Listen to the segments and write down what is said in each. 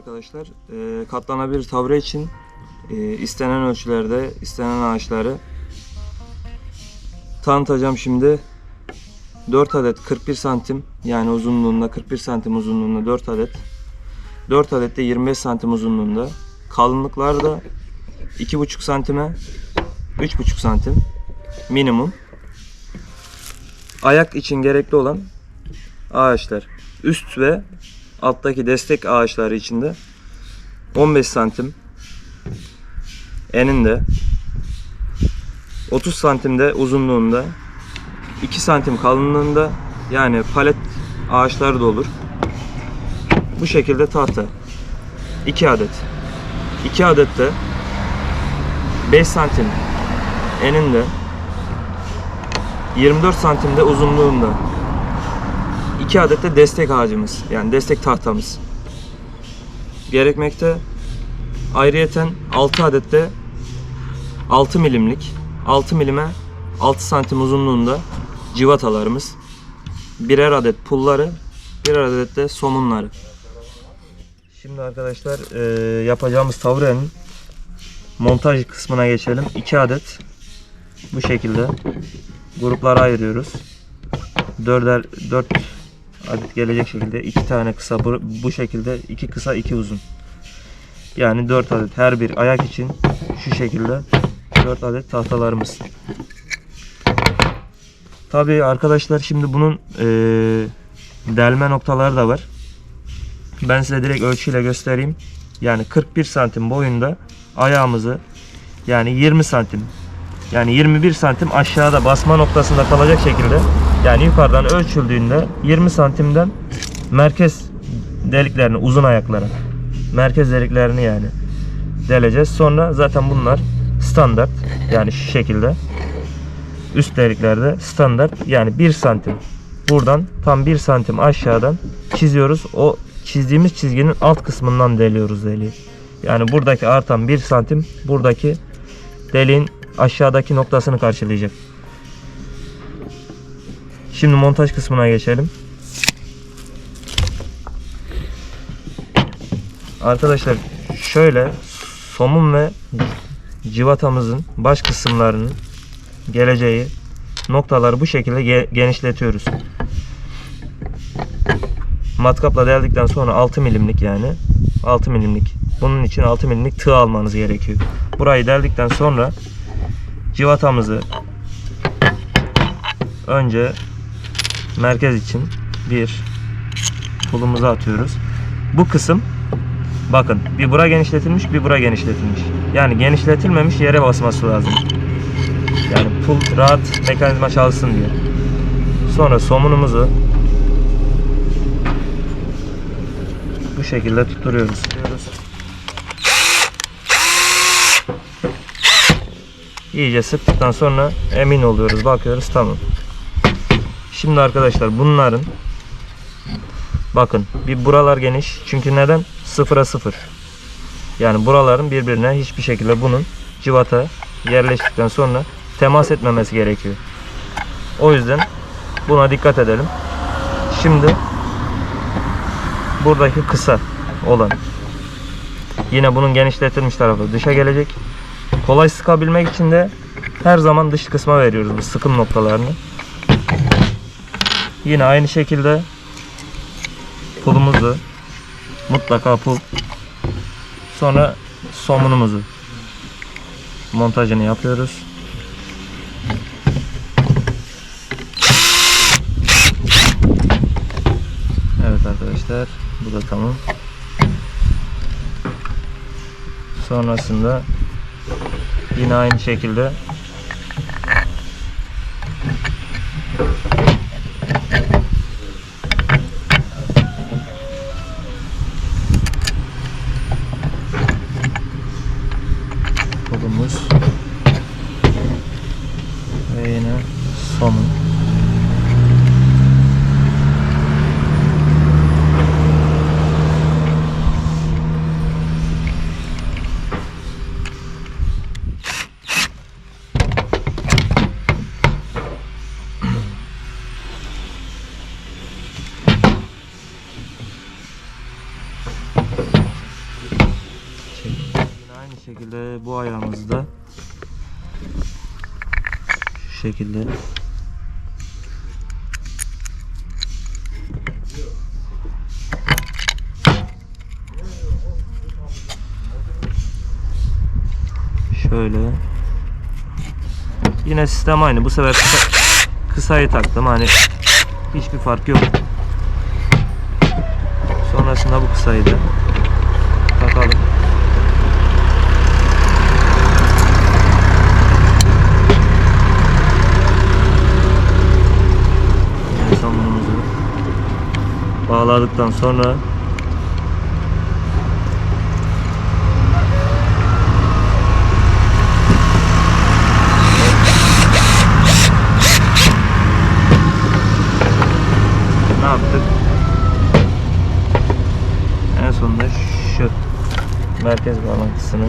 arkadaşlar. Ee, katlanabilir tavre için e, istenen ölçülerde istenen ağaçları tanıtacağım şimdi. 4 adet 41 santim yani uzunluğunda 41 santim uzunluğunda 4 adet. 4 adet de 25 santim uzunluğunda. Kalınlıkları da 2,5 santime 3,5 santim minimum. Ayak için gerekli olan ağaçlar. Üst ve alttaki destek ağaçları içinde 15 santim eninde 30 santimde uzunluğunda 2 santim kalınlığında yani palet ağaçları da olur. Bu şekilde tahta. 2 adet. 2 adet de 5 santim eninde 24 santimde uzunluğunda 2 adet de destek ağacımız yani destek tahtamız gerekmekte. Ayrıyeten 6 adet de 6 milimlik 6 milime 6 santim uzunluğunda civatalarımız birer adet pulları birer adet de somunları. Şimdi arkadaşlar e, yapacağımız tavrenin montaj kısmına geçelim. 2 adet bu şekilde gruplara ayırıyoruz. Dörder, 4 adet gelecek şekilde iki tane kısa bu, bu şekilde iki kısa iki uzun. Yani 4 adet her bir ayak için şu şekilde 4 adet tahtalarımız. Tabi arkadaşlar şimdi bunun e, delme noktaları da var. Ben size direkt ölçüyle göstereyim. Yani 41 santim boyunda ayağımızı yani 20 santim yani 21 santim aşağıda basma noktasında kalacak şekilde yani yukarıdan ölçüldüğünde 20 santimden merkez deliklerini uzun ayaklara merkez deliklerini yani deleceğiz. Sonra zaten bunlar standart yani şu şekilde üst deliklerde standart yani 1 santim buradan tam 1 santim aşağıdan çiziyoruz. O çizdiğimiz çizginin alt kısmından deliyoruz deliği. Yani buradaki artan 1 santim buradaki deliğin aşağıdaki noktasını karşılayacak. Şimdi montaj kısmına geçelim. Arkadaşlar şöyle somun ve civatamızın baş kısımlarının geleceği noktaları bu şekilde ge- genişletiyoruz. Matkapla deldikten sonra 6 milimlik yani 6 milimlik. Bunun için 6 milimlik tığ almanız gerekiyor. Burayı deldikten sonra civatamızı önce merkez için bir pulumuzu atıyoruz. Bu kısım bakın bir bura genişletilmiş bir bura genişletilmiş. Yani genişletilmemiş yere basması lazım. Yani pul rahat mekanizma çalışsın diye. Sonra somunumuzu bu şekilde tutturuyoruz. İyice sıktıktan sonra emin oluyoruz. Bakıyoruz tamam. Şimdi arkadaşlar bunların bakın bir buralar geniş. Çünkü neden? Sıfıra sıfır. Yani buraların birbirine hiçbir şekilde bunun civata yerleştikten sonra temas etmemesi gerekiyor. O yüzden buna dikkat edelim. Şimdi buradaki kısa olan yine bunun genişletilmiş tarafı dışa gelecek. Kolay sıkabilmek için de her zaman dış kısma veriyoruz bu sıkım noktalarını. Yine aynı şekilde pulumuzu mutlaka pul sonra somunumuzu montajını yapıyoruz. Evet arkadaşlar bu da tamam. Sonrasında yine aynı şekilde kolumuz ve yine somun. Aynı şekilde bu ayağımızı da şu şekilde. Şöyle. Yine sistem aynı. Bu sefer kısa, kısayı taktım. Hani hiçbir fark yok. Sonrasında bu kısayı da takalım Yine sabunumuzu bağladıktan sonra ne yaptık? En sonunda şu merkez bağlantısını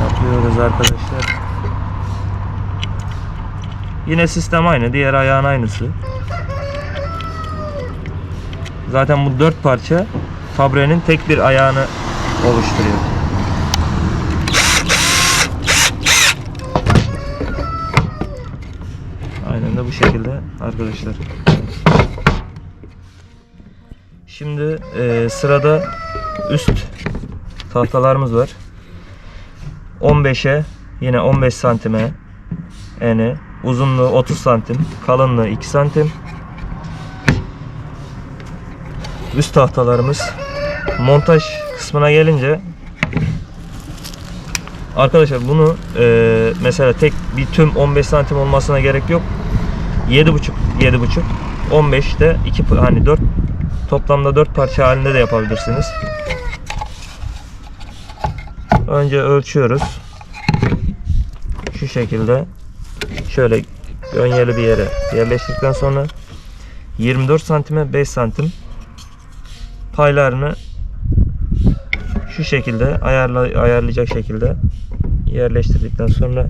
yapıyoruz arkadaşlar. Yine sistem aynı. Diğer ayağın aynısı. Zaten bu dört parça Fabre'nin tek bir ayağını oluşturuyor. Aynen de bu şekilde arkadaşlar. Şimdi e, sırada üst tahtalarımız var. 15'e yine 15 santime eni, uzunluğu 30 santim, kalınlığı 2 santim. Üst tahtalarımız montaj kısmına gelince Arkadaşlar bunu e, mesela tek bir tüm 15 santim olmasına gerek yok. 7.5 7.5 15 de 2 hani 4 toplamda 4 parça halinde de yapabilirsiniz. Önce ölçüyoruz. Şu şekilde şöyle gönyeli bir yere yerleştirdikten sonra 24 santime 5 santim paylarını şu şekilde ayarla, ayarlayacak şekilde yerleştirdikten sonra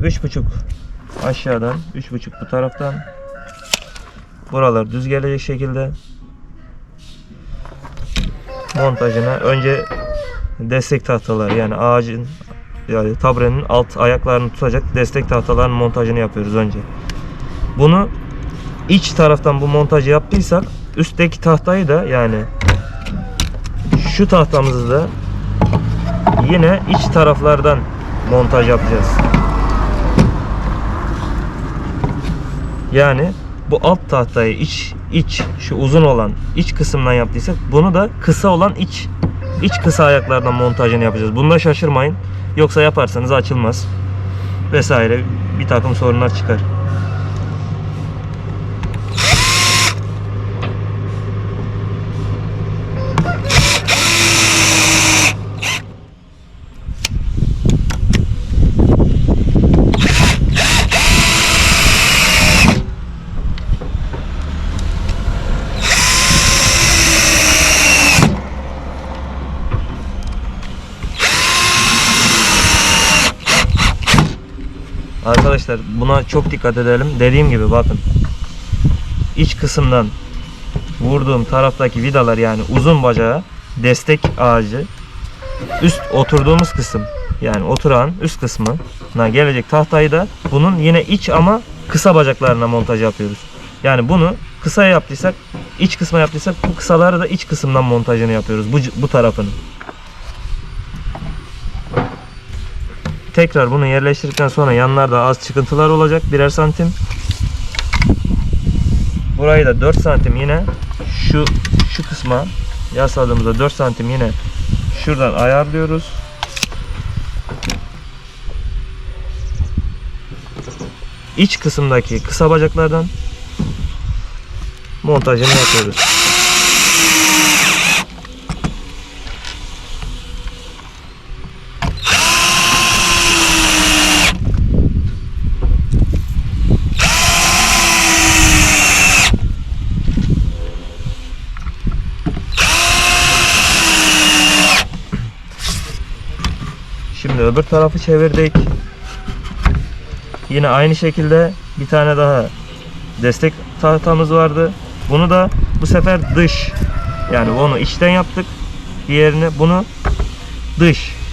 üç buçuk aşağıdan üç buçuk bu taraftan buralar düz gelecek şekilde montajına önce destek tahtaları yani ağacın yani tabrenin alt ayaklarını tutacak destek tahtalarının montajını yapıyoruz önce. Bunu iç taraftan bu montajı yaptıysak üstteki tahtayı da yani şu tahtamızı da yine iç taraflardan montaj yapacağız. Yani bu alt tahtayı iç iç şu uzun olan iç kısımdan yaptıysak bunu da kısa olan iç iç kısa ayaklardan montajını yapacağız. Bunda şaşırmayın. Yoksa yaparsanız açılmaz vesaire bir takım sorunlar çıkar. Arkadaşlar buna çok dikkat edelim. Dediğim gibi bakın. iç kısımdan vurduğum taraftaki vidalar yani uzun bacağı destek ağacı üst oturduğumuz kısım yani oturan üst kısmına gelecek tahtayı da bunun yine iç ama kısa bacaklarına montaj yapıyoruz. Yani bunu kısa yaptıysak iç kısma yaptıysak bu kısaları da iç kısımdan montajını yapıyoruz bu, bu tarafını. Tekrar bunu yerleştirdikten sonra yanlarda az çıkıntılar olacak birer santim. Burayı da 4 santim yine şu şu kısma yasladığımızda 4 santim yine şuradan ayarlıyoruz. İç kısımdaki kısa bacaklardan montajını yapıyoruz. Öbür tarafı çevirdik. Yine aynı şekilde bir tane daha destek tahtamız vardı. Bunu da bu sefer dış yani onu içten yaptık. Diğerini bunu dış.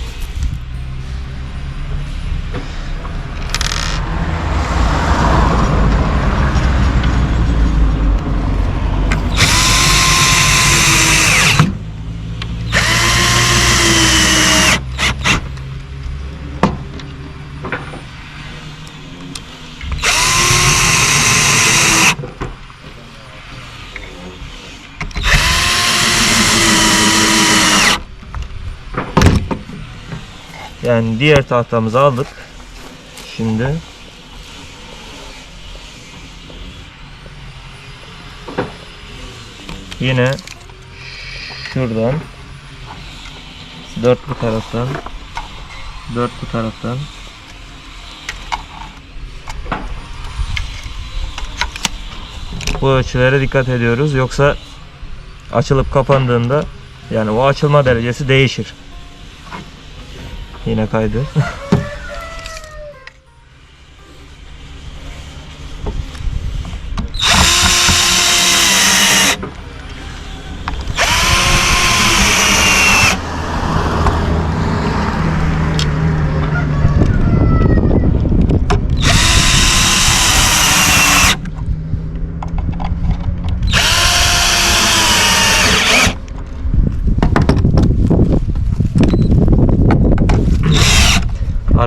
Yani diğer tahtamızı aldık. Şimdi. Yine şuradan. Dört bu taraftan. Dört bu taraftan. Bu ölçülere dikkat ediyoruz. Yoksa açılıp kapandığında yani o açılma derecesi değişir. Yine kaydı.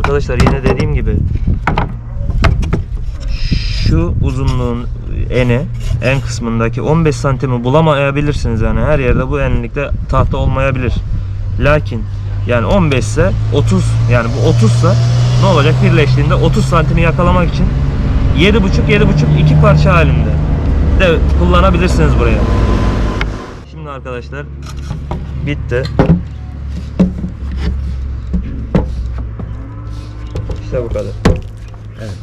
Arkadaşlar yine dediğim gibi şu uzunluğun eni en kısmındaki 15 santimi bulamayabilirsiniz yani her yerde bu enlikte tahta olmayabilir. Lakin yani 15 ise 30 yani bu 30 ise ne olacak birleştiğinde 30 santimi yakalamak için 7.5 7.5 iki parça halinde de kullanabilirsiniz buraya. Şimdi arkadaşlar bitti. İşte bu kadar. Evet.